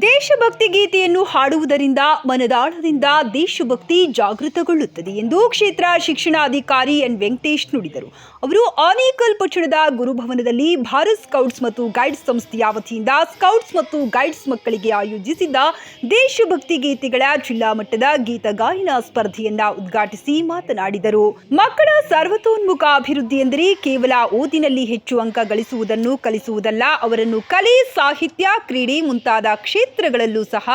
ದೇಶಭಕ್ತಿ ಗೀತೆಯನ್ನು ಹಾಡುವುದರಿಂದ ಮನದಾಳದಿಂದ ದೇಶಭಕ್ತಿ ಜಾಗೃತಗೊಳ್ಳುತ್ತದೆ ಎಂದು ಕ್ಷೇತ್ರ ಶಿಕ್ಷಣಾಧಿಕಾರಿ ಎನ್ ವೆಂಕಟೇಶ್ ನುಡಿದರು. ಅವರು ಆನೇಕಲ್ ಪಟ್ಟಣದ ಗುರುಭವನದಲ್ಲಿ ಭಾರತ್ ಸ್ಕೌಟ್ಸ್ ಮತ್ತು ಗೈಡ್ಸ್ ಸಂಸ್ಥೆಯ ವತಿಯಿಂದ ಸ್ಕೌಟ್ಸ್ ಮತ್ತು ಗೈಡ್ಸ್ ಮಕ್ಕಳಿಗೆ ಆಯೋಜಿಸಿದ್ದ ದೇಶಭಕ್ತಿ ಗೀತೆಗಳ ಜಿಲ್ಲಾ ಮಟ್ಟದ ಗೀತ ಗಾಯನ ಸ್ಪರ್ಧೆಯನ್ನ ಉದ್ಘಾಟಿಸಿ ಮಾತನಾಡಿದರು. ಮಕ್ಕಳ ಸರ್ವತೋನ್ಮುಖ ಅಭಿವೃದ್ಧಿ ಎಂದರೆ ಕೇವಲ ಓದಿನಲ್ಲಿ ಹೆಚ್ಚು ಅಂಕ ಗಳಿಸುವುದನ್ನು ಕಲಿಸುವುದಲ್ಲ, ಅವರನ್ನು ಕಲೆ, ಸಾಹಿತ್ಯ, ಕ್ರೀಡೆ ಮುಂತಾದ ಕ್ಷೇತ್ರಗಳಲ್ಲೂ ಸಹ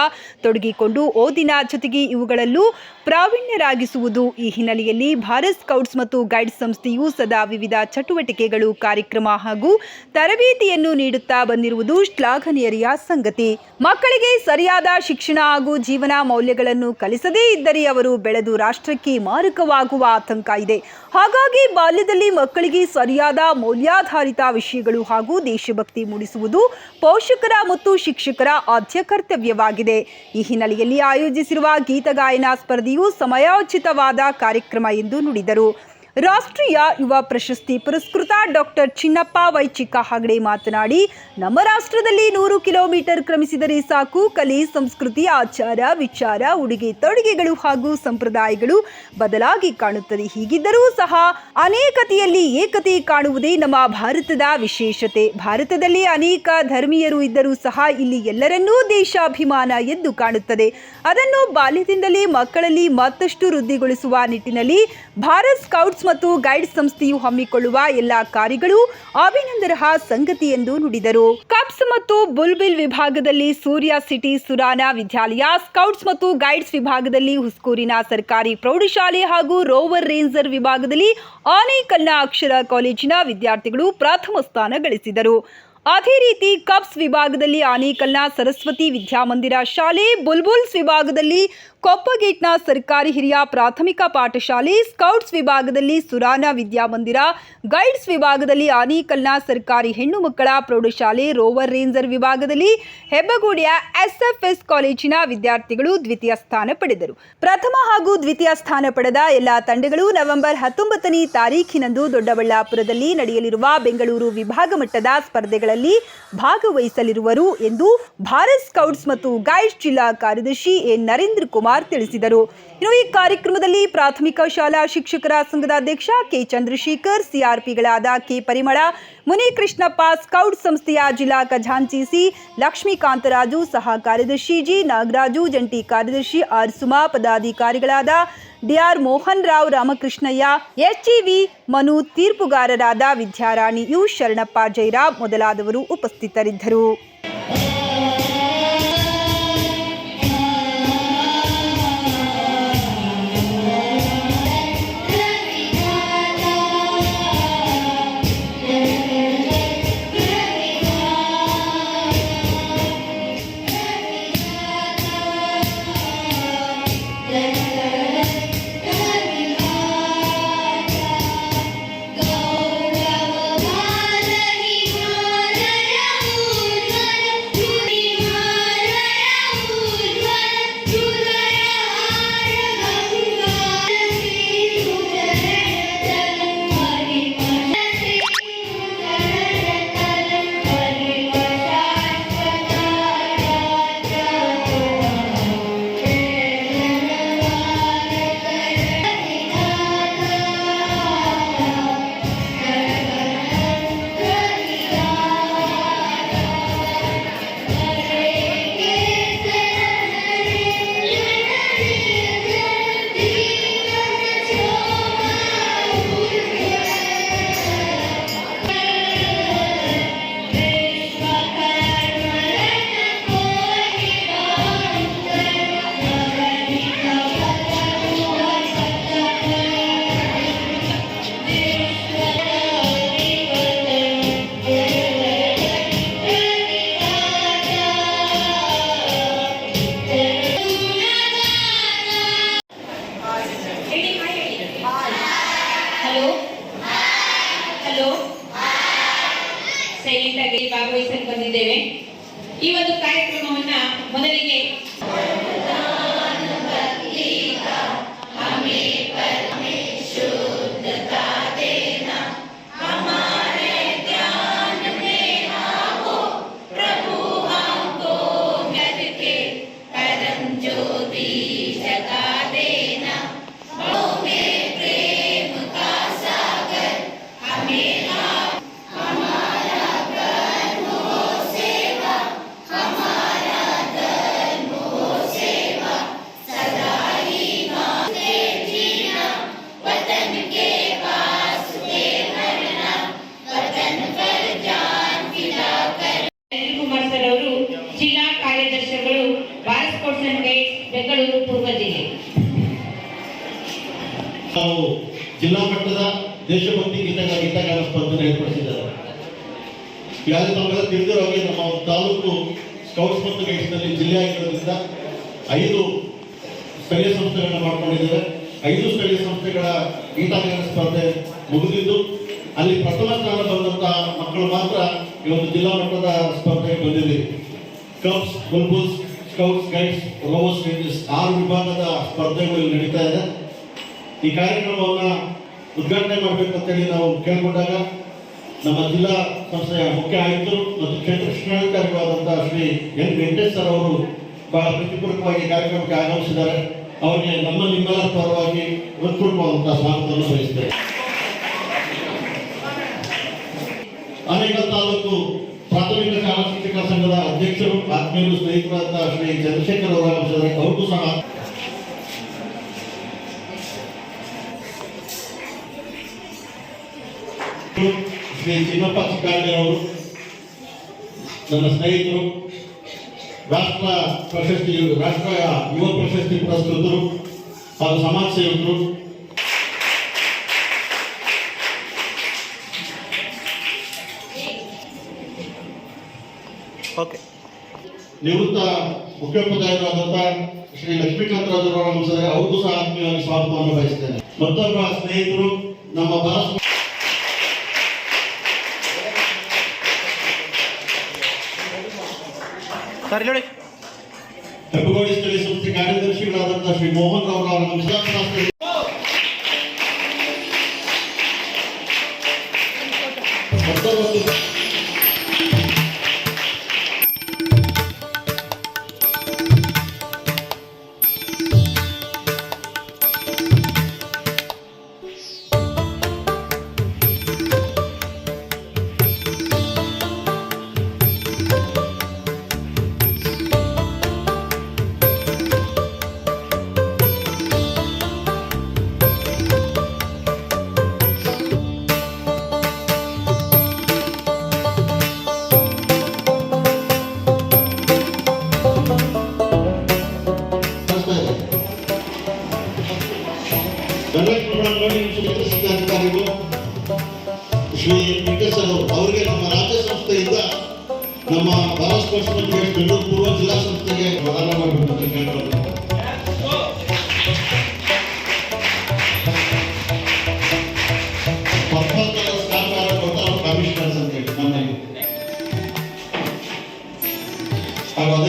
ತೊಡಗಿಕೊಂಡು ಓದಿನ ಜೊತೆಗೆ ಇವುಗಳಲ್ಲೂ ಪ್ರಾವೀಣ್ಯರಾಗಿಸುವುದು ಈ ಹಿನ್ನೆಲೆಯಲ್ಲಿ ಭಾರತ್ ಸ್ಕೌಟ್ಸ್ ಮತ್ತು ಗೈಡ್ಸ್ ಸಂಸ್ಥೆಯು ಸದಾ ವಿವಿಧ ಚಟುವಟಿಕೆಗಳು, ಕಾರ್ಯಕ್ರಮ ಹಾಗೂ ತರಬೇತಿಯನ್ನು ನೀಡುತ್ತಾ ಬಂದಿರುವುದು ಶ್ಲಾಘನೀಯ ಸಂಗತಿ. ಮಕ್ಕಳಿಗೆ ಸರಿಯಾದ ಶಿಕ್ಷಣ ಹಾಗೂ ಜೀವನ ಮೌಲ್ಯಗಳನ್ನು ಕಲಿಸದೇ ಇದ್ದರೆ ಅವರು ಬೆಳೆದು ರಾಷ್ಟ್ರಕ್ಕೆ ಮಾರಕವಾಗುವ ಆತಂಕ ಇದೆ. ಹಾಗಾಗಿ ಬಾಲ್ಯದಲ್ಲಿ ಮಕ್ಕಳಿಗೆ ಸರಿಯಾದ ಮೌಲ್ಯಾಧಾರಿತ ವಿಷಯಗಳು ಹಾಗೂ ದೇಶಭಕ್ತಿ ಮೂಡಿಸುವುದು ಪೋಷಕರ ಮತ್ತು ಶಿಕ್ಷಕರ ಆದ್ಯ ಕರ್ತವ್ಯವಾಗಿದೆ ಈ ಹಿನ್ನೆಲೆಯಲ್ಲಿ ಆಯೋಜಿಸಿರುವ ಗೀತಗಾಯನ ಸ್ಪರ್ಧೆಯು ಸಮಯೋಚಿತವಾದ ಕಾರ್ಯಕ್ರಮ ಎಂದು ನುಡಿದರು. ರಾಷ್ಟ್ರೀಯ ಯುವ ಪ್ರಶಸ್ತಿ ಪುರಸ್ಕೃತ ಡಾಕ್ಟರ್ ಚಿನ್ನಪ್ಪ ವೈಚಿಕ ಹಾಗಡೆ ಮಾತನಾಡಿ, ನಮ್ಮ ರಾಷ್ಟ್ರದಲ್ಲಿ ನೂರು ಕಿಲೋಮೀಟರ್ ಕ್ರಮಿಸಿದರೆ ಸಾಕು. ಕಲೆ, ಸಂಸ್ಕೃತಿ, ಆಚಾರ, ವಿಚಾರ, ಉಡುಗೆ, ತೊಡುಗೆಗಳು ಹಾಗೂ ಸಂಪ್ರದಾಯಗಳು ಬದಲಾಗಿ ಕಾಣುತ್ತದೆ. ಹೀಗಿದ್ದರೂ ಸಹ ಅನೇಕತೆಯಲ್ಲಿ ಏಕತೆ ಕಾಣುವುದೇ ನಮ್ಮ ಭಾರತದ ವಿಶೇಷತೆ. ಭಾರತದಲ್ಲಿ ಅನೇಕ ಧರ್ಮೀಯರು ಇದ್ದರೂ ಸಹ ಇಲ್ಲಿ ಎಲ್ಲರನ್ನೂ ದೇಶಾಭಿಮಾನ ಎಂದು ಕಾಣುತ್ತದೆ. ಅದನ್ನು ಬಾಲ್ಯದಿಂದಲೇ ಮಕ್ಕಳಲ್ಲಿ ಮತ್ತಷ್ಟು ವೃದ್ಧಿಗೊಳಿಸುವ ನಿಟ್ಟಿನಲ್ಲಿ ಭಾರತ್ ಸ್ಕೌಟ್ಸ್ ಮತ್ತು ಗೈಡ್ ಸಂಸ್ಥೆಯು ಹಮ್ಮಿಕೊಳ್ಳುವ ಎಲ್ಲಾ ಕಾರ್ಯಗಳು ಅಭಿನಂದರಹ ಸಂಗತಿ ಎಂದು ನುಡಿದರು. ಕಪ್ಸ್ ಮತ್ತು ಬುಲ್ಬಿಲ್ ವಿಭಾಗದಲ್ಲಿ ಸೂರ್ಯ ಸಿಟಿ ಸುರಾನ ವಿದ್ಯಾಲಯ, ಸ್ಕೌಟ್ಸ್ ಮತ್ತು ಗೈಡ್ಸ್ ವಿಭಾಗದಲ್ಲಿ ಹುಸ್ಕೂರಿನ ಸರ್ಕಾರಿ ಪ್ರೌಢಶಾಲೆ ಹಾಗೂ ರೋವರ್ ರೇಂಜರ್ ವಿಭಾಗದಲ್ಲಿ ಆನೇಕಲ್ನ ಅಕ್ಷರ ಕಾಲೇಜಿನ ವಿದ್ಯಾರ್ಥಿಗಳು ಪ್ರಥಮ ಸ್ಥಾನ ಗಳಿಸಿದರು. ಅದೇ ರೀತಿ ಕಪ್ಸ್ ವಿಭಾಗದಲ್ಲಿ ಆನೇಕಲ್ನ ಸರಸ್ವತಿ ವಿದ್ಯಾಮಂದಿರ ಶಾಲೆ, ಬುಲ್ಬುಲ್ಸ್ ವಿಭಾಗದಲ್ಲಿ ಕೊಪ್ಪಗೇಟ್ನ ಸರ್ಕಾರಿ ಹಿರಿಯ ಪ್ರಾಥಮಿಕ ಪಾಠಶಾಲೆ ಸ್ಕೌಟ್ಸ್ ವಿಭಾಗದಲ್ಲಿ ಸುರಾನ ವಿದ್ಯಾಮಂದಿರ, ಗೈಡ್ಸ್ ವಿಭಾಗದಲ್ಲಿ ಆನೇಕಲ್ನ ಸರ್ಕಾರಿ ಹೆಣ್ಣು ಮಕ್ಕಳ ಪ್ರೌಢಶಾಲೆ, ರೋವರ್ ರೇಂಜರ್ ವಿಭಾಗದಲ್ಲಿ ಹೆಬ್ಬಗೋಡಿಯ ಎಸ್ಎಫ್ಎಸ್ ಕಾಲೇಜಿನ ವಿದ್ಯಾರ್ಥಿಗಳು ದ್ವಿತೀಯ ಸ್ಥಾನ ಪಡೆದರು. ಪ್ರಥಮ ಹಾಗೂ ದ್ವಿತೀಯ ಸ್ಥಾನ ಪಡೆದ ಎಲ್ಲ ತಂಡಗಳು ನವೆಂಬರ್ ಹತ್ತೊಂಬತ್ತನೇ ತಾರೀಖಿನಂದು ದೊಡ್ಡಬಳ್ಳಾಪುರದಲ್ಲಿ ನಡೆಯಲಿರುವ ಬೆಂಗಳೂರು ವಿಭಾಗ ಮಟ್ಟದ ಸ್ಪರ್ಧೆಗಳಲ್ಲಿ ಭಾಗವಹಿಸಲಿರುವರು ಎಂದು ಭಾರತ್ ಸ್ಕೌಟ್ಸ್ ಮತ್ತು ಗೈಡ್ಸ್ ಜಿಲ್ಲಾ ಕಾರ್ಯದರ್ಶಿ ಎನ್ ನರೇಂದ್ರ ಕುಮಾರ್ ತಿಳಿಸಿದರು. ಇನ್ನು ಈ ಕಾರ್ಯಕ್ರಮದಲ್ಲಿ ಪ್ರಾಥಮಿಕ ಶಾಲಾ ಶಿಕ್ಷಕರ ಸಂಘದ ಅಧ್ಯಕ್ಷ ಕೆ ಚಂದ್ರಶೇಖರ್, ಸಿಆರ್ಪಿಗಳಾದ ಕೆ ಪರಿಮಳ ಮುನಿಕೃಷ್ಣಪ್ಪ ಸ್ಕೌಟ್ ಸಂಸ್ಥೆಯ ಜಿಲ್ಲಾ ಖಜಾಂಚಿ ಸಿ ಲಕ್ಷ್ಮೀಕಾಂತರಾಜು, ಸಹ ಕಾರ್ಯದರ್ಶಿ ಜಿ ನಾಗರಾಜು, ಜಂಟಿ ಕಾರ್ಯದರ್ಶಿ ಆರ್ ಸುಮಾ, ಪದಾಧಿಕಾರಿಗಳಾದ ಡಿಆರ್ ಮೋಹನ್ ರಾವ್, ರಾಮಕೃಷ್ಣಯ್ಯ ಎಚ್ಇವಿ ಮನು ತೀರ್ಪುಗಾರರಾದ ವಿದ್ಯಾರಾಣಿ ಯು ಶರಣಪ್ಪ ಜೈರಾಬ್ ಮೊದಲಾದವರು ಉಪಸ್ಥಿತರಿದ್ದರು. ಐದು ಸ್ಥಳೀಯ ಸಂಸ್ಥೆಗಳ ಗೀತಗಾನ ಸ್ಪರ್ಧೆ ಮುಗಿದಿದ್ದು, ಅಲ್ಲಿ ಪ್ರಥಮ ಸ್ಥಾನ ಬಂದಂತಹ ಮಕ್ಕಳು ಮಾತ್ರ ಈ ಒಂದು ಜಿಲ್ಲಾ ಮಟ್ಟದ ಸ್ಪರ್ಧೆಗೆ ಬಂದಿದೆ. Cubs bulbuls scouts guides rovers rangers ಆರು ವಿಭಾಗದ ಸ್ಪರ್ಧೆಗಳು ಇಲ್ಲಿ ನಡೀತಾ ಇದೆ. ಈ ಕಾರ್ಯಕ್ರಮವನ್ನ ಉದ್ಘಾಟನೆ ಮಾಡಬೇಕಂತೇಳಿ ನಾವು ಕೇಳಿಕೊಂಡಾಗ ನಮ್ಮ ಜಿಲ್ಲಾ ಸಂಸ್ಥೆಯ ಮುಖ್ಯ ಆಯುಕ್ತರು ಮತ್ತು ಕ್ಷೇತ್ರ ಶಿಕ್ಷಣಾಧಿಕಾರಿಗಳಾದಂತಹ ಶ್ರೀ ಎನ್ ವೆಂಕಟೇಶ್ ಸರ್ ಅವರು ಬಹಳ ಪ್ರತಿಪೂರ್ವಕವಾಗಿ ಕಾರ್ಯಕ್ರಮಕ್ಕೆ ಆಗಮಿಸಿದ್ದಾರೆ. ಅವರಿಗೆ ನಮ್ಮ ನಿಮ್ಮೆಲ್ಲ ಪರವಾಗಿ ಹೃತ್ಪೂರ್ವಕವಾದಂತಹ ಸ್ವಾಗತವನ್ನು ಬಯಸ್ತೇವೆ ಅನೇಕ ತಾಲೂಕು ಪ್ರಾಥಮಿಕ ಶಾಲಾ ಶಿಕ್ಷಕರ ಸಂಘದ ಅಧ್ಯಕ್ಷರು, ಆತ್ಮೀಯರು, ಸ್ನೇಹಿತರಾದ ಶ್ರೀ ಚಂದ್ರಶೇಖರ್ ಅವರು ಅವ್ರಿಗೂ ಸಹ. ಶ್ರೀ ಚಿನ್ನಪ್ಪ ಚಿಕ್ಕಾಂಡೆ ಅವರು ನನ್ನ ಸ್ನೇಹಿತರು ರಾಷ್ಟ್ರ ಪ್ರಶಸ್ತಿ ರಾಷ್ಟ್ರ ಯುವ ಪ್ರಶಸ್ತಿ ಪುರಸ್ಕೃತರು ಹಾಗೂ ಸಮಾಜ ಸೇವಕರು ನಿವೃತ್ತ ಮುಖ್ಯೋಪಾಧ್ಯಾಯರಾದಂತಹ ಶ್ರೀ ಲಕ್ಷ್ಮೀಕಾಂತ್ ರಾಜರು ಅವ್ರಿಗೂ ಸಹ ಆತ್ಮೀಯವಾಗಿ ಸ್ವಾಗತವನ್ನು ಬಯಸ್ತೇನೆ. ಮತ್ತೊಬ್ಬ ಸ್ನೇಹಿತರು ನಮ್ಮ ಭಾರತ ಹೆಬ್ಬಗೋಡಿ ಸ್ಥಳೀಯ ಸಂಸ್ಥೆ ಕಾರ್ಯದರ್ಶಿಗಳಾದಂತಹ ಶ್ರೀ ಮೋಹನ್ ರಾವ್ ಅವರ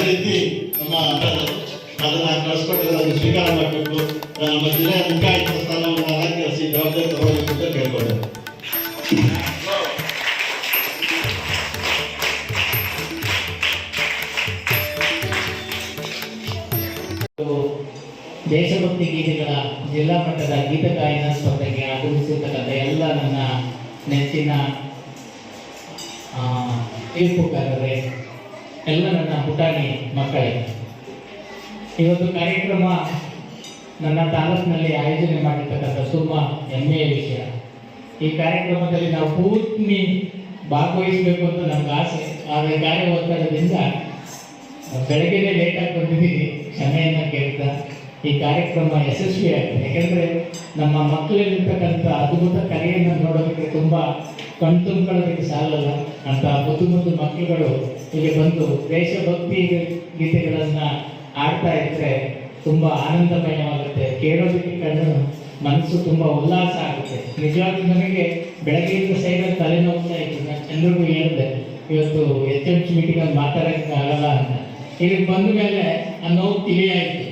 ರೀತಿ ನಮ್ಮ ಅದನ್ನ ಕಳಿಸ್ಕೊಟ್ಟಿದ್ರೆ ಅದನ್ನು ಸ್ವೀಕಾರ ಮಾಡಬೇಕು ನಮ್ಮ ಜಿಲ್ಲೆಯ ಮುಖ್ಯ ಆಯುಕ್ತ ಸ್ಥಾನವನ್ನು ಅಲಂಕರಿಸಿ ಜವಾಬ್ದಾರಿ ತಗೊಳ್ಬೇಕು ಅಂತ ಕೇಳ್ಕೊಂಡೆ. ದೇಶಭಕ್ತಿ ಗೀತೆಗಳ ಜಿಲ್ಲಾ ಮಟ್ಟದ ಗೀತ ಗಾಯನ ಸ್ಪರ್ಧೆಗೆ ಆಗಮಿಸಿರ್ತಕ್ಕಂಥ ಎಲ್ಲ ನನ್ನ ನೆಚ್ಚಿನ ತೀರ್ಪುಗಾರರೇ. ಪುಟಾಣಿ ಮಕ್ಕಳೇ. ಇವತ್ತು ಕಾರ್ಯಕ್ರಮ ನನ್ನ ತಾಲೂಕಿನಲ್ಲಿ ಆಯೋಜನೆ ಮಾಡಿರ್ತಕ್ಕಂಥ ಸುಮ್ಮ ಹೆಮ್ಮೆಯ ವಿಷಯ. ಈ ಕಾರ್ಯಕ್ರಮದಲ್ಲಿ ನಾವು ಪೂರ್ತಿ ಭಾಗವಹಿಸಬೇಕು ಅಂತ ನಮ್ಗೆ ಆಸೆ. ಆದರೆ ಕಾರ್ಯ ಒತ್ತಡದಿಂದ ಬೆಳಗ್ಗೆನೇ ಲೇಟಾಗಿ ಬಂದಿದ್ದೀವಿ. ಕ್ಷಮೆಯನ್ನು ಕೇಳ್ತಾ ಈ ಕಾರ್ಯಕ್ರಮ ಯಶಸ್ವಿಯಾಗಿದೆ. ಯಾಕೆಂದರೆ ನಮ್ಮ ಮಕ್ಕಳಲ್ಲಿರ್ತಕ್ಕಂಥ ಅದ್ಭುತ ಕಲೆಯನ್ನು ನೋಡೋದಕ್ಕೆ ತುಂಬ ಕಣ್ತುಂಬ್ಕೊಳ್ಳೋದಕ್ಕೆ ಸಾಲಲ್ಲ. ಅಂತ ಮುದ್ದು ಮುದ್ದು ಮಕ್ಕಳುಗಳು ಇಲ್ಲಿ ಬಂದು ದೇಶಭಕ್ತಿ ಗೀತೆಗಳನ್ನು ಆಡ್ತಾ ಇದ್ದರೆ ತುಂಬ ಆನಂದಮಯವಾಗುತ್ತೆ. ಕೇಳೋದಕ್ಕೆ ಕಣ್ಣು, ಮನಸ್ಸು ತುಂಬ ಉಲ್ಲಾಸ ಆಗುತ್ತೆ. ನಿಜವಾಗ್ಲೂ ನನಗೆ ಬೆಳಗ್ಗೆಯಿಂದ ಸೈಡಲ್ಲಿ ತಲೆನೋಗ್ತಾ ಇತ್ತು. ನಾನು ಎಲ್ರಿಗೂ ಹೇಳಿದೆ, ಇವತ್ತು ಎಚ್ ಎಂ ಸಿ ಮೀಟಿಂಗಲ್ಲಿ ಮಾತಾಡೋಕ್ಕೆ ಆಗಲ್ಲ ಅಂತ. ಇಲ್ಲಿಗೆ ಬಂದ ಮೇಲೆ ಆ ನೋವು ತಿಳಿಯಾಯಿತು.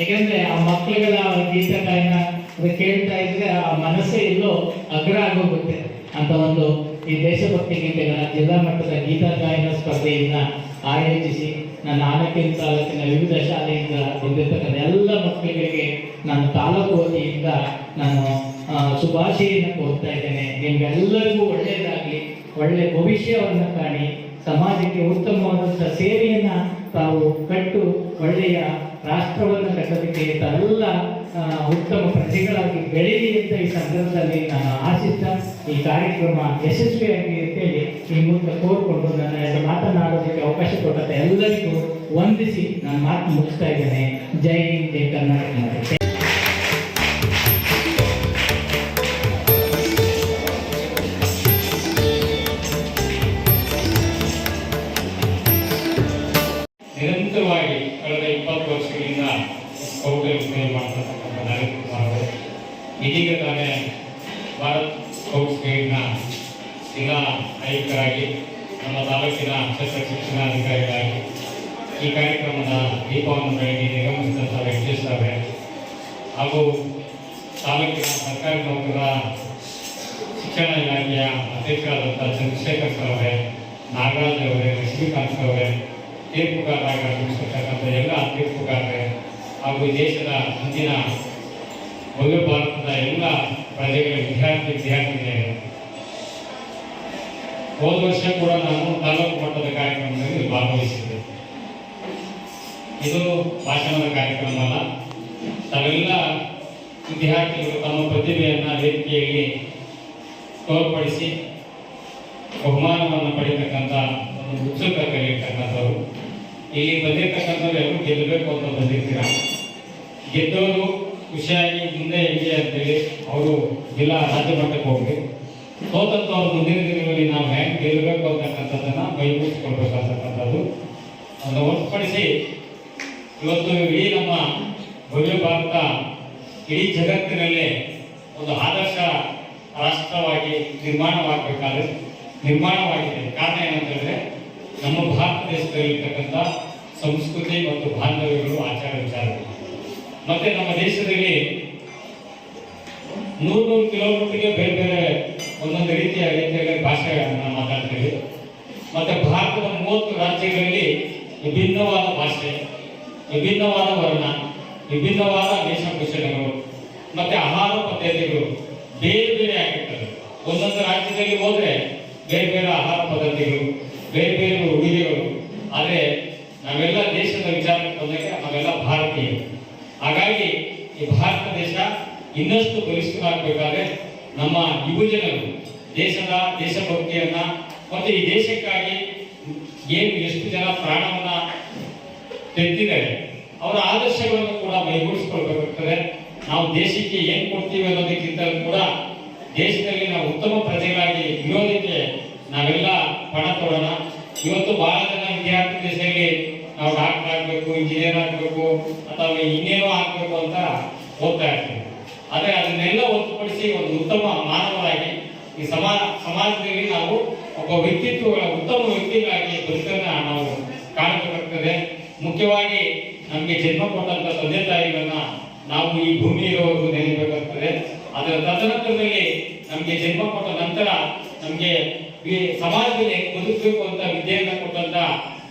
ಯಾಕಂದ್ರೆ ಆ ಮಕ್ಕಳುಗಳ ಗೀತ ಗಾಯನ ಕೇಳ್ತಾ ಇದ್ರೆ ಆ ಮನಸ್ಸೇ ಎಲ್ಲೋ ಅಗ್ರ ಆಗೋಗುತ್ತೆ. ಅಂತ ಒಂದು ಈ ದೇಶಭಕ್ತಿ ಗೀತೆಗಳ ಜಿಲ್ಲಾ ಮಟ್ಟದ ಗೀತಾ ಗಾಯನ ಸ್ಪರ್ಧೆಯನ್ನ ಆಯೋಜಿಸಿ ನನ್ನ ಆನಕೇರಿ ತಾಲೂಕಿನ ವಿವಿಧ ಶಾಲೆಯಿಂದ ಬಂದಿರ್ತಕ್ಕಂಥ ಎಲ್ಲ ಮಕ್ಕಳಿಗೆ ನಾನು ತಾಲೂಕು ವತಿಯಿಂದ ನಾನು ಶುಭಾಶಯನ್ನು ಶುಭಾಶಯನ ಕೋರ್ತಾ ಇದ್ದೇನೆ. ನಿಮ್ಗೆಲ್ಲರಿಗೂ ಒಳ್ಳೆಯದಾಗಲಿ, ಒಳ್ಳೆ ಭವಿಷ್ಯವನ್ನು ಕಾಣಿ. ಸಮಾಜಕ್ಕೆ ಉತ್ತಮವಾದಂಥ ಸೇವೆಯನ್ನ ತಾವು ಕಟ್ಟು ಒಳ್ಳೆಯ ರಾಷ್ಟ್ರವನ್ನು ಕಟ್ಟೋದಕ್ಕೆ ತಾವೆಲ್ಲ ಆ, ಉತ್ತಮ ಪ್ರಜೆಗಳಾಗಿ ಬೆಳೀಲಿ ಅಂತ ಈ ಸಂದರ್ಭದಲ್ಲಿ ನಾನು ಆಶಿಸ್ತಾ ಈ ಕಾರ್ಯಕ್ರಮ ಯಶಸ್ವಿಯಾಗಿ ಅಂತೇಳಿ ಈ ಮೂಲಕ ಕೋರ್ಕೊಂಡು ನನ್ನ ಎರಡು ಮಾತನಾಡೋದಕ್ಕೆ ಅವಕಾಶ ಕೊಟ್ಟಂತ ಎಲ್ಲರಿಗೂ ವಂದಿಸಿ ನಾನು ಮಾತು ಮುಗಿಸ್ತಾ ಇದ್ದೇನೆ. ಜೈ ಹಿಂದ್ ಕರ್ನಾಟಕ ದೀಪವನ್ನು ಬೆಳಗ್ಗೆ ನಿರ್ಗಮಿಸಿದಂಥ ವ್ಯಕ್ತಿಸ್ತಾರೆ ಹಾಗೂ ತಾಲೂಕಿನ ಸರ್ಕಾರಿ ನೌಕರರ ಶಿಕ್ಷಣ ಇಲಾಖೆಯ ಅಧ್ಯಕ್ಷರಾದಂಥ ಚಂದ್ರಶೇಖರ್ ಅವರೇ, ನಾಗರಾಜ್ ಅವರೇ ಲಕ್ಷ್ಮೀಕಾಂತ್ ಅವರೇ ತೀರ್ಪುಗಾರರಾಗಿ ಆಗಮಿಸಿರ್ತಕ್ಕಂಥ ಎಲ್ಲ ತೀರ್ಪುಗಾರರೇ ಹಾಗೂ ದೇಶದ ಮುಂದಿನ ಭವ್ಯ ಭಾರತದ ಎಲ್ಲ ಪ್ರಜೆಗಳ ವಿದ್ಯಾರ್ಥಿ ವಿದ್ಯಾರ್ಥಿಗಳೇ ಹೋದ ವರ್ಷ ಕೂಡ ನಾನು ತಾಲೂಕು ಮಟ್ಟದ ಕಾರ್ಯಕ್ರಮದಲ್ಲಿ ಭಾಗವಹಿಸಿದ್ದೆ. ಇದು ಭಾಷಣದ ಕಾರ್ಯಕ್ರಮ ಅಲ್ಲ. ತಾವೆಲ್ಲ ವಿದ್ಯಾರ್ಥಿಗಳು ತಮ್ಮ ಪ್ರತಿಭೆಯನ್ನು ವೇದಿಕೆಯಲ್ಲಿ ತೋರ್ಪಡಿಸಿ ಬಹುಮಾನವನ್ನು ಪಡೀತಕ್ಕಂಥ ಒಂದು ಉತ್ಸುಕತೆಯಲ್ಲಿರ್ತಕ್ಕಂಥವ್ರು ಇಲ್ಲಿ ಬಂದಿರ್ತಕ್ಕಂಥವ್ರು ಎಲ್ಲರೂ ಗೆಲ್ಲಬೇಕು ಅಂತ ಬಂದಿರ್ತೀರ? ಗೆದ್ದವರು ಖುಷಿಯಾಗಿ ಮುಂದೆ ಹೆಂಗೆ ಅಂತೇಳಿ ಅವರು ಜಿಲ್ಲಾ ರಾಜ್ಯ ಮಟ್ಟಕ್ಕೆ ಹೋಗ್ಲಿ ಸೋತಂತವ್ರು ಮುಂದಿನ ದಿನಗಳಲ್ಲಿ ನಾವು ಹೆಂಗೆ ಗೆಲ್ಲಬೇಕು ಅಂತಕ್ಕಂಥದ್ದನ್ನು ಕೈಗೂಡಿಸ್ಕೊಳ್ಬೇಕಂತಕ್ಕಂಥದ್ದು ಅದನ್ನು ಹೊರತುಪಡಿಸಿ ಇವತ್ತು ಇಡೀ ನಮ್ಮ ಭವ್ಯ ಭಾರತ ಇಡೀ ಜಗತ್ತಿನಲ್ಲೇ ಒಂದು ಆದರ್ಶ ರಾಷ್ಟ್ರವಾಗಿ ನಿರ್ಮಾಣವಾಗಬೇಕಾದ್ರೆ ನಿರ್ಮಾಣವಾಗಿದೆ. ಕಾರಣ ಏನಂತ ಹೇಳಿದ್ರೆ ನಮ್ಮ ಭಾರತ ದೇಶದಲ್ಲಿರ್ತಕ್ಕಂಥ ಸಂಸ್ಕೃತಿ ಮತ್ತು ಬಾಂಧವ್ಯಗಳು ಆಚಾರ ವಿಚಾರಗಳು. ಮತ್ತೆ ನಮ್ಮ ದೇಶದಲ್ಲಿ ನೂರು ನೂರು ಕಿಲೋಮೀಟರ್ಗೆ ಬೇರೆ ಬೇರೆ ಒಂದೊಂದು ರೀತಿಯ ರೀತಿಯಲ್ಲಿ ಭಾಷೆಗಳನ್ನು ಮಾತಾಡ್ತೀವಿ. ಮತ್ತೆ ಭಾರತದ ಮೂವತ್ತು ರಾಜ್ಯಗಳಲ್ಲಿ ವಿಭಿನ್ನವಾದ ಭಾಷೆ. ವಿಭಿನ್ನವಾದ ವರ್ಣ, ವಿಭಿನ್ನವಾದ ವೇಷಭೂಷಣಗಳು ಮತ್ತೆ ಆಹಾರ ಪದ್ಧತಿಗಳು ಬೇರೆ ಬೇರೆ ಆಗಿರ್ತದೆ ಒಂದೊಂದು ರಾಜ್ಯದಲ್ಲಿ ಹೋದ್ರೆ ಬೇರೆ ಬೇರೆ ಆಹಾರ ಪದ್ಧತಿಗಳು, ಬೇರೆ ಬೇರೆ ಉಡುಗೆಗಳು. ಆದರೆ ನಾವೆಲ್ಲ ದೇಶದ ವಿಚಾರಕ್ಕೆ ಬಂದಾಗ ನಾವೆಲ್ಲ ಭಾರತೀಯರು. ಹಾಗಾಗಿ ಈ ಭಾರತ ದೇಶ ಇನ್ನಷ್ಟು ಬಲಿಷ್ಠವಾಗಬೇಕಾದ್ರೆ ನಮ್ಮ ಯುವಜನರು ದೇಶದ ದೇಶಭಕ್ತಿಯನ್ನ ಮತ್ತು ಈ ದೇಶಕ್ಕಾಗಿ ಏನು ಎಷ್ಟು ಜನ ಪ್ರಾಣವನ್ನ ತೆತ್ತಿದ್ದಾರೆ ಅವರ ಆದರ್ಶಗಳನ್ನು ಕೂಡ ಮೈಗೂಡಿಸ್ಕೊಳ್ಬೇಕಾಗ್ತದೆ ನಾವು ದೇಶಕ್ಕೆ ಏನ್ ಕೊಡ್ತೀವಿ ಅನ್ನೋದಕ್ಕಿಂತ ಕೂಡ ದೇಶದಲ್ಲಿ ನಾವು ಉತ್ತಮ ಪ್ರಜೆಗಳಾಗಿ ಇರೋದಕ್ಕೆ ನಾವೆಲ್ಲ ಪಣ ತೊಡೋಣ. ಇವತ್ತು ಬಹಳ ಜನ ವಿದ್ಯಾರ್ಥಿ ದೇಶದಲ್ಲಿ ನಾವು ಡಾಕ್ಟರ್ ಆಗ್ಬೇಕು, ಇಂಜಿನಿಯರ್ ಆಗ್ಬೇಕು, ಅಥವಾ ಇನ್ನೇನೋ ಆಗ್ಬೇಕು ಅಂತ ಹೋಗ್ತಾ ಇರ್ತೀವಿ. ಆದ್ರೆ ಅದನ್ನೆಲ್ಲ ಹೊರತುಪಡಿಸಿ ಒಂದು ಉತ್ತಮ ಮಾನವರಾಗಿ ಈ ಸಮಾಜ, ಸಮಾಜದಲ್ಲಿ ನಾವು ಒಬ್ಬ ವ್ಯಕ್ತಿತ್ವಗಳ ಉತ್ತಮ ವ್ಯಕ್ತಿಗಳಾಗಿ ಬದುಕನ್ನ ನಾವು ಕಾಣಬೇಕಾಗ್ತದೆ. ಮುಖ್ಯವಾಗಿ ನಮಗೆ ಜನ್ಮ ಕೊಟ್ಟಂತ ತಂದೆ ತಾಯಿಗಳನ್ನ ನಾವು ಈ ಭೂಮಿ ಇರೋವರೆಗೂ ನೆನಬೇಕಾಗ್ತದೆ ಅದರ ತದನಂತರದಲ್ಲಿ ನಮಗೆ ಜನ್ಮ ಕೊಟ್ಟ ನಂತರ ನಮಗೆ ಸಮಾಜದಲ್ಲಿ ಬದುಕಬೇಕು ಅಂತ ವಿದ್ಯೆಯನ್ನ ಕೊಟ್ಟಂತ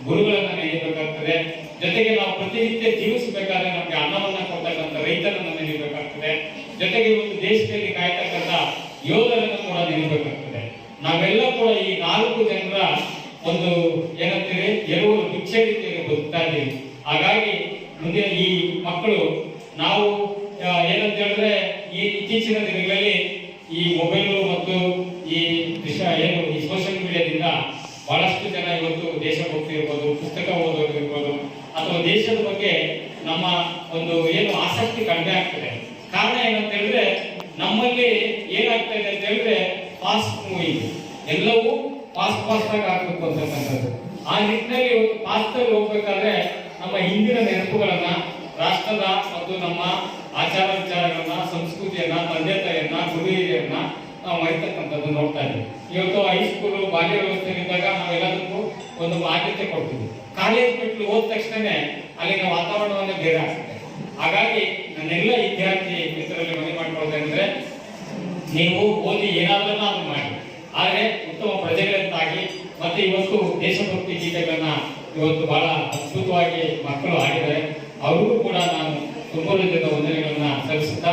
ಗುರುಗಳನ್ನ ನೆನಬೇಕಾಗ್ತದೆ ಜೊತೆಗೆ ನಾವು ಪ್ರತಿನಿತ್ಯ ಜೀವಿಸಬೇಕಾದ್ರೆ ನಮಗೆ ಅನ್ನವನ್ನ ಕೊಡ್ತಕ್ಕಂಥ ರೈತರನ್ನ ನೆನಬೇಕಾಗ್ತದೆ ಜೊತೆಗೆ ಒಂದು ದೇಶದಲ್ಲಿ ಕಾಯ್ತಕ್ಕಂಥ ಯೋಧರನ್ನು ಕೂಡ ನೆನಬೇಕಾಗ್ತದೆ ನಾವೆಲ್ಲ ಕೂಡ ಈ ನಾಲ್ಕು ಜನರ ಒಂದು ಏನಂತೀರಿ ಎರವರು ಭಿಕ್ಷೆ ಬದುಕ್ತಾ ಇದ್ದೀವಿ. ಹಾಗಾಗಿ ಮುಂದಿನ ಈ ಮಕ್ಕಳು, ನಾವು ಏನಂತ ಹೇಳಿದ್ರೆ ಈ ಇತ್ತೀಚಿನ ದಿನಗಳಲ್ಲಿ ಈ ಮೊಬೈಲು ಮತ್ತು ಈ ವಿಷಯ ಏನು, ಈ ಸೋಷಿಯಲ್ ಮೀಡಿಯಾದಿಂದ ಬಹಳಷ್ಟು ಜನ ಇವತ್ತು ದೇಶಭಕ್ತಿ ಹೋಗ್ತಿರ್ಬೋದು ಪುಸ್ತಕ ಓದೋದು ಇರ್ಬೋದು, ಅಥವಾ ದೇಶದ ಬಗ್ಗೆ ನಮ್ಮ ಒಂದು, ಏನು ಆಸಕ್ತಿ ಕಡಿಮೆ ಆಗ್ತದೆ. ಕಾರಣ ಏನಂತ ಹೇಳಿದ್ರೆ, ನಮ್ಮಲ್ಲಿ ಏನಾಗ್ತಾ ಇದೆ ಅಂತ ಹೇಳಿದ್ರೆ ಫಾಸ್ಟ್ ಮೂವಿಂಗ್ ಎಲ್ಲವೂ ಫಾಸ್ಟ್ ಫಾಸ್ಟ್ ಆಗಿ ಆಗ್ಬೇಕು ಅಂತಕ್ಕಂಥದ್ದು. ಆ ನಿಟ್ಟಿನಲ್ಲಿ ಇವತ್ತು ಹೋಗ್ಬೇಕಾದ್ರೆ ನಮ್ಮ ಹಿಂದಿನ ನೆನಪುಗಳನ್ನ ರಾಷ್ಟ್ರದ ಮತ್ತು ನಮ್ಮ ಆಚಾರ ವಿಚಾರಗಳನ್ನ, ಸಂಸ್ಕೃತಿಯನ್ನ ತಂದೆ ತಾಯಿಯನ್ನ ಗುರು ಹಿರಿಯರನ್ನ ನಾವು ಮರಿತಕ್ಕಂಥದ್ದು ನೋಡ್ತಾ ಇದ್ದೀವಿ. ಇವತ್ತು ಹೈಸ್ಕೂಲು ಬಾಲ್ಯ ವ್ಯವಸ್ಥೆಯಲ್ಲಿದ್ದಾಗ ನಾವೆಲ್ಲದಕ್ಕೂ ಒಂದು ಆದ್ಯತೆ ಕೊಡ್ತೀವಿ. ಕಾಲೇಜ್ ಬಿಟ್ಟು ಹೋದ ತಕ್ಷಣವೇ ಅಲ್ಲಿನ ವಾತಾವರಣವನ್ನೇ ಬೇರೆ ಆಗ್ತದೆ. ಹಾಗಾಗಿ ನನ್ನೆಲ್ಲ ವಿದ್ಯಾರ್ಥಿ ಮಿತ್ರರಲ್ಲಿ ಮನೆ ಮಾಡ್ಕೊಳ್ತಾ ನೀವು ಓದಿ ಏನಾದ್ರೂ ಮಾಡಿ. ಆದರೆ ಉತ್ತಮ ಪ್ರಜೆಗಳಂತಾಗಿ ಮತ್ತೆ ಇವತ್ತು ದೇಶಭಕ್ತಿ ಗೀತೆಗಳನ್ನ ಇವತ್ತು ಬಹಳ ಅದ್ಭುತವಾಗಿ ಮಕ್ಕಳು ಹಾಡಿದ್ದಾರೆ. ಅವರಿಗೂ ಕೂಡ ನಾನು ತುಂಬ ಹೃದಯದ ವಂದನೆಗಳನ್ನ ಸಲ್ಲಿಸುತ್ತಾ,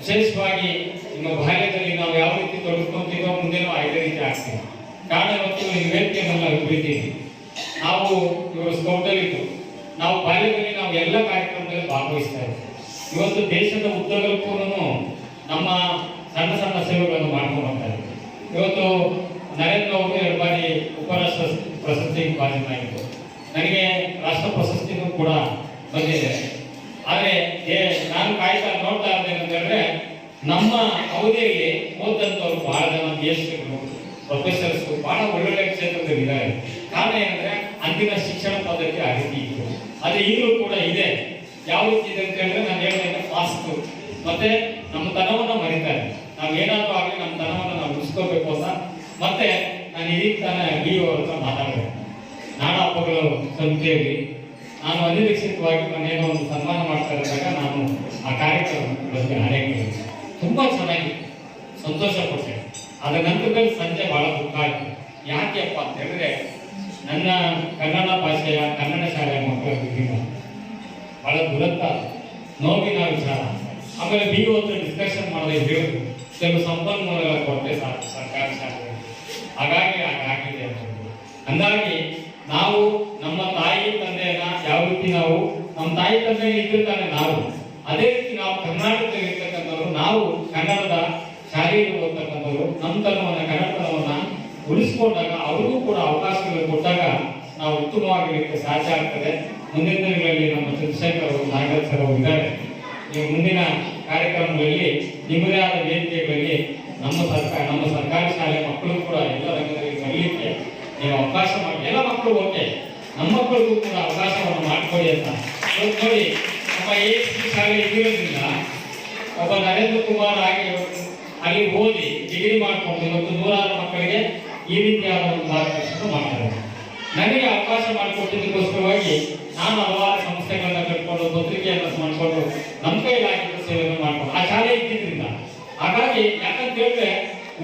ವಿಶೇಷವಾಗಿ ನಿಮ್ಮ ಬಾಲ್ಯದಲ್ಲಿ ನಾವು ಯಾವ ರೀತಿ ತೊಡಗಿಸ್ಕೊಂತೀವೋ ಮುಂದೆನೂ ಅದೇ ರೀತಿ ಆಗ್ತೀವಿ ಕಾರಣ ಇವತ್ತು ಈ ವೇದಿಕೆಯನ್ನೆಲ್ಲ ಅಭಿವೃದ್ಧಿ ನಾವು ಇವರು ಸ್ಕೌಟಲ್ಲಿದ್ದು ನಾವು ಬಾಲ್ಯದಲ್ಲಿ ನಾವು ಎಲ್ಲ ಕಾರ್ಯಕ್ರಮದಲ್ಲಿ ಭಾಗವಹಿಸ್ತಾ ಇದ್ದೀವಿ ಇವತ್ತು ದೇಶದ ಉದ್ದಗಲಕ್ಕೂ ನಮ್ಮ ಸಣ್ಣ ಸಣ್ಣ ಸೇವೆಗಳನ್ನು ಮಾಡ್ಕೊಂಡು ಇವತ್ತು ನರೇಂದ್ರ ಮೋದಿ ಎರಡು ಬಾರಿ ಉಪರಾಷ್ಟ್ರ ಪ್ರಶಸ್ತಿ ಭಾಜನರಾಗಿತ್ತು ನನಗೆ ರಾಷ್ಟ್ರ ಪ್ರಶಸ್ತಿನೂ ಕೂಡ ಬಂದಿದೆ. ಆದರೆ ನಾನು ಕಾಯ್ತಾ ನೋಡ್ತಾ ಇದ್ದೇನೆ ನಮ್ಮ ಅವಧಿಯಲ್ಲಿ ಓದಂತವ್ರು ಬಹಳ ಜನ ಪಿ ಎಚ್ ಪ್ರೊಫೆಸರ್ಸ್ ಬಹಳ ಒಳ್ಳೊಳ್ಳೆ ಕ್ಷೇತ್ರದಲ್ಲಿ ಇದ್ದಾರೆ. ಕಾರಣ ಏನಂದ್ರೆ, ಅಂದಿನ ಶಿಕ್ಷಣ ಪದ್ಧತಿ ರೀತಿ ಇತ್ತು. ಅದೇ ಈಗಲೂ ಕೂಡ ಇದೆ. ಯಾವ ರೀತಿ ಇದೆ ಅಂತ ಹೇಳಿದ್ರೆ ನಾನು ಹೇಳಿದ್ರೆ ಫಾಸ್ಟ್ ಮತ್ತೆ ನಮ್ಮ ತನವನ್ನು ಮರಿತಾರೆ ನಾವು ಏನಾದರೂ ಆಗಲಿ, ನಮ್ಮ ತನವನ್ನು ನಾವು ಉಳಿಸ್ಕೋಬೇಕು ಅಂತ. ಮತ್ತೆ ನಾನು ಇದೀಗ ತಾನೇ ಡಿ ಓ ಹತ್ರ ಮಾತಾಡಬೇಕು ನಾಡ ಹಬ್ಬಗಳು ಸಂಸ್ಥೆಯಲ್ಲಿ ನಾನು ಅನಿರೀಕ್ಷಿತವಾಗಿ ಮನೆಯನ್ನು ಒಂದು ಸನ್ಮಾನ ಮಾಡ್ತಾ ಇದ್ದಾಗ ನಾನು ಆ ಕಾರ್ಯಕ್ರಮ ಬಗ್ಗೆ ತುಂಬ ಚೆನ್ನಾಗಿ ಸಂತೋಷ ಕೊಟ್ಟೆ ಅದರ ನಂತರದಲ್ಲಿ ಸಂಜೆ ಬಹಳ ದುಃಖ ಆಯ್ತು. ಯಾಕೆಪ್ಪ ಅಂತ ಹೇಳಿದ್ರೆ, ನನ್ನ ಕನ್ನಡ ಭಾಷೆಯ ಕನ್ನಡ ಶಾಲೆಯ ಮಕ್ಕಳ ವಿಭಿನ್ನ ಬಹಳ ದುರಂತ, ನೋವಿನ ವಿಚಾರ. ಆಮೇಲೆ ಬಿ ಹತ್ರ ಡಿಸ್ಕಷನ್ ಮಾಡಿದ್ರೆ ಹೇಳಿದ್ರು ಕೆಲವು ಸಂಪನ್ಮೂಲಗಳ ಕೊರತೆ ಸಾಕು, ಸರ್ಕಾರಿ ಶಾಲೆ ಹಾಗಾಗಿ ಅಂತ ಹೇಳಿದ್ರು. ಹಂಗಾಗಿ ನಾವು ನಮ್ಮ ತಾಯಿ ತಂದೆಯನ್ನ ಯಾವ ರೀತಿ ನಾವು ನಮ್ಮ ತಾಯಿ ತಂದೆ ಇಟ್ಟಿರ್ತಾನೆ ನಾವು, ಅದೇ ರೀತಿ ನಾವು ಕರ್ನಾಟಕದಲ್ಲಿ ಇರ್ತಕ್ಕಂಥವ್ರು, ನಾವು ಕನ್ನಡದ ಶಾಲೆಯಲ್ಲಿ ಹೋಗ್ತಕ್ಕಂಥವ್ರು ನಮ್ಮ ತನವನ್ನ ಕನ್ನಡತನವನ್ನ ಉಳಿಸ್ಕೊಂಡಾಗ ಅವ್ರಿಗೂ ಕೂಡ ಅವಕಾಶಗಳು ಕೊಟ್ಟಾಗ ನಾವು ಉತ್ತಮವಾಗಿರಲಿಕ್ಕೆ ಸಾಧ್ಯ ಆಗ್ತದೆ. ಮುಂದಿನ ದಿನಗಳಲ್ಲಿ ನಮ್ಮ ಚಂದ್ರಶೇಖರ್ ಅವರು ನಾಗರಾಜ್ ಸರ್ ಇದ್ದಾರೆ. ನೀವು ಮುಂದಿನ ಕಾರ್ಯಕ್ರಮಗಳಲ್ಲಿ ನಿಮ್ಮದೇ ಆದ ವೇದಿಕೆಗಳಲ್ಲಿ ನಮ್ಮ ಸರ್ಕಾರ, ನಮ್ಮ ಸರ್ಕಾರಿ ಶಾಲೆ ಮಕ್ಕಳು ಕೂಡ ಎಲ್ಲ ರಂಗದಲ್ಲಿ ಬರಲಿಕ್ಕೆ ನೀವು ಅವಕಾಶ ಮಾಡಿ. ಎಲ್ಲ ಮಕ್ಕಳು ಓಕೆ. ನಮ್ಮ ಮಕ್ಕಳಿಗೂ ಕೂಡ ಅವಕಾಶವನ್ನು ಮಾಡಿಕೊಡಿ ಅಂತ. ನೋಡಿ ನಮ್ಮ ಎ ಶಾಲೆ ಇದ್ದಿರೋದ್ರಿಂದ ಒಬ್ಬ ನರೇಂದ್ರ ಕುಮಾರ್ ಆಗಿ ಅಲ್ಲಿ ಓದಿ ಡಿಗ್ರಿ ಮಾಡಿಕೊಂಡು ಮತ್ತು ನೂರಾರು ಮಕ್ಕಳಿಗೆ ಈ ರೀತಿಯಾದ ಒಂದು ಮಾರ್ಗದರ್ಶನ ಮಾಡ್ತಾರೆ. ನನಗೆ ಅವಕಾಶ ಮಾಡಿಕೊಟ್ಟಿದ್ದಕ್ಕೋಸ್ಕರವಾಗಿ ನಾನು ಹಲವಾರು ಸಂಸ್ಥೆಗಳನ್ನ ಕಟ್ಕೊಂಡು, ಪತ್ರಿಕೆಯನ್ನು ಮಾಡಿಕೊಂಡು ನಮ್ಮ ಕೈಲಾಗಿದ್ದ ಸೇವೆಯನ್ನು ಮಾಡ್ತಾರೆ ಆ ಶಾಲೆ ಇದ್ದಿದ್ರಿಂದ. ಹಾಗಾಗಿ ಯಾಕಂತ ಹೇಳಿದ್ರೆ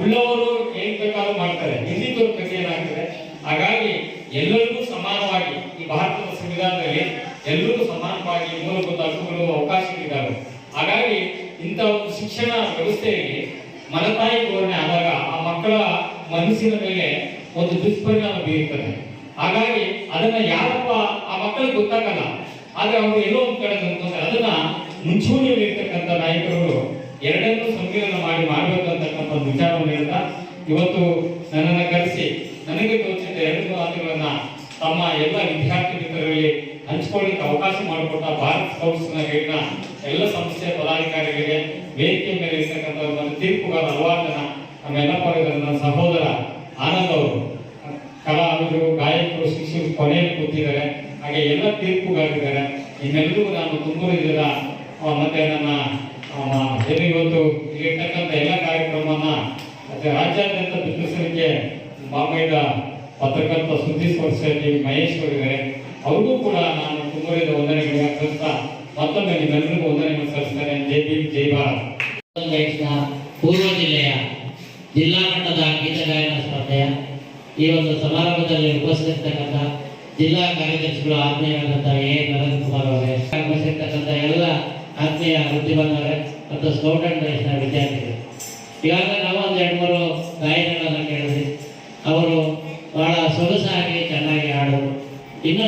ಉಳ್ಳವರು ಏನ್ ಬೇಕಾದ್ರೂ ಮಾಡ್ತಾರೆ. ಹಿಂದಿದ್ದವ್ರ ಕಥೆ ಏನಾಗ್ತದೆ ಹಾಗಾಗಿ ಎಲ್ಲರಿಗೂ ಸಮಾನವಾಗಿ ಈ ಭಾರತದ ಸಂವಿಧಾನದಲ್ಲಿ ಎಲ್ಲರಿಗೂ ಸಮಾನವಾಗಿ ಮೂಲಭೂತ ಹಕ್ಕುಗಳು ನೀಡಿದ್ದಾರೆ ಹಾಗಾಗಿ ಇಂಥ ಒಂದು ಶಿಕ್ಷಣ ವ್ಯವಸ್ಥೆಯಲ್ಲಿ ಮನತಾಯಿ ಧೋರಣೆ ಆದಾಗ ಆ ಮಕ್ಕಳ ಮನಸ್ಸಿನ ಮೇಲೆ ಒಂದು ದುಷ್ಪರಿಣಾಮ ಬೀರುತ್ತದೆ. ಹಾಗಾಗಿ ಅದನ್ನ ಯಾರಪ್ಪ ಆ ಮಕ್ಕಳಿಗೆ ಗೊತ್ತಾಗಲ್ಲ. ಆದ್ರೆ ಅವರು ಎಲ್ಲೋ ಒಂದ್ ಕಡೆ ಅದನ್ನ ಮುಂಚೂಣಿಯಲ್ಲಿ ನಾಯಕರು ಎರಡನ್ನು ಸಂಯೋಜನೆ ಮಾಡಿ ಮಾಡಬೇಕಂತಕ್ಕಂಥ ಒಂದು ವಿಚಾರವನ್ನು ಹೇಳ್ತಾ, ಇವತ್ತು ನನ್ನನ್ನು ಕರೆಸಿ, ನನಗೆ ತೋಚಿದ ಎರಡು ಮಾತುಗಳನ್ನ ತಮ್ಮ ಎಲ್ಲ ವಿದ್ಯಾರ್ಥಿ ಮಿತ್ರರಲ್ಲಿ ಹಂಚಿಕೊಳ್ಳಿಕ್ಕೆ ಅವಕಾಶ ಮಾಡಿಕೊಟ್ಟ ಭಾರತ್ ಸ್ಕೌಟ್ಸ್ನ ಹೇಳಿದ ಎಲ್ಲ ಸಂಸ್ಥೆಯ ಪದಾಧಿಕಾರಿಗಳಿಗೆ ವೇದಿಕೆ ಮೇಲೆ ಇರ್ತಕ್ಕಂಥ ನನ್ನ ತೀರ್ಪುಗಾರ ಹಲವಾರು ಜನ ನಮ್ಮೆಲ್ಲ ಪರವಾಗಿ ನನ್ನ ಸಹೋದರ ಆನಂದ್ ಅವರು. ಕಲಾವಿದರು ಗಾಯಕರು, ಶಿಕ್ಷಕರು ಕೊನೆಯಲ್ಲಿ ಕೂತಿದ್ದಾರೆ. ಹಾಗೆ ಎಲ್ಲ ತೀರ್ಪುಗಾರಿದ್ದಾರೆ ನಿಮ್ಮೆಲ್ಲರಿಗೂ ನಾನು ತುಂಬುವುದಿಲ್ಲ ಮತ್ತೆ ನನ್ನ ಏನಿವತ್ತು ಇಲ್ಲಿರ್ತಕ್ಕಂಥ ಎಲ್ಲ ಕಾರ್ಯಕ್ರಮವನ್ನ ಮತ್ತೆ ರಾಜ್ಯಾದ್ಯಂತ ಬಿತ್ತರಿಸಲಿಕ್ಕೆ ಬಾಂಬೆಯಿಂದ ಪತ್ರಕರ್ತ ಸುದ್ದಿ ಸಂಸ್ಥೆಯಲ್ಲಿ ಮಹೇಶ್ ಅವರಿದ್ದಾರೆ. ಅವ್ರಿಗೂ ಕೂಡ ನಾನು ಕುಮಾರಿದ ವಂದನೆಗಳಿಗೆ ಸಲ್ಲಿಸ್ತಾ ಮತ್ತೊಮ್ಮೆ ನಿಮ್ಮೆಲ್ಲರಿಗೂ ವಂದನೆಗಳು ಸಲ್ಲಿಸ್ತಾರೆ. ಜೈ ಭೀಮ್, ಜೈ ಭಾರತ್. ಪೂರ್ವ ಜಿಲ್ಲೆಯ ಜಿಲ್ಲಾ ಮಟ್ಟದ ಗೀತ ಗಾಯನ ಸ್ಪರ್ಧೆಯ ಈ ಒಂದು ಸಮಾರಂಭದಲ್ಲಿ ಉಪಸ್ಥಿತಿರ್ತಕ್ಕಂಥ ಜಿಲ್ಲಾ ಕಾರ್ಯದರ್ಶಿಗಳು ಆತ್ಮೀಯರಾದಂಥ ಎ. ನರೇಂದ್ರ ಕುಮಾರ್ ಅವರೇ ಆಗಮಿಸಿರ್ತಕ್ಕಂಥ ಎಲ್ಲ ಆತ್ಮೀಯ ವೃತ್ತಿ ಮತ್ತು ಸ್ಕೌಟ್ ಅಂಡ್ ಗೈಡ್ಸ್ನ ವಿದ್ಯಾರ್ಥಿಗಳು. ಇವಾಗ ನಾವು ಒಂದು ಎರಡು ಮೂರು ಗಾಯನಗಳನ್ನು ಕೇಳಿದ್ವಿ. ಅವರು ಬಹಳ ಸೊಗಸಾಗಿ ಚೆನ್ನಾಗಿ ಹಾಡೋರು ಇನ್ನು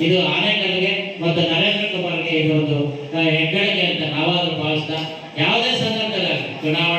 ಇದು ಆನೇಕಲ್ಗೆ ಮತ್ತು ನರೇಂದ್ರ ಕುಮಾರ್ಗೆ ಇದು ಒಂದು ಹೆಗ್ಗಳಿಕೆ ಅಂತ ನಾವಾದ್ರೂ ಭಾವಿಸ್ತಾ ಯಾವುದೇ ಸಂದರ್ಭದಲ್ಲಿ ಚುನಾವಣೆ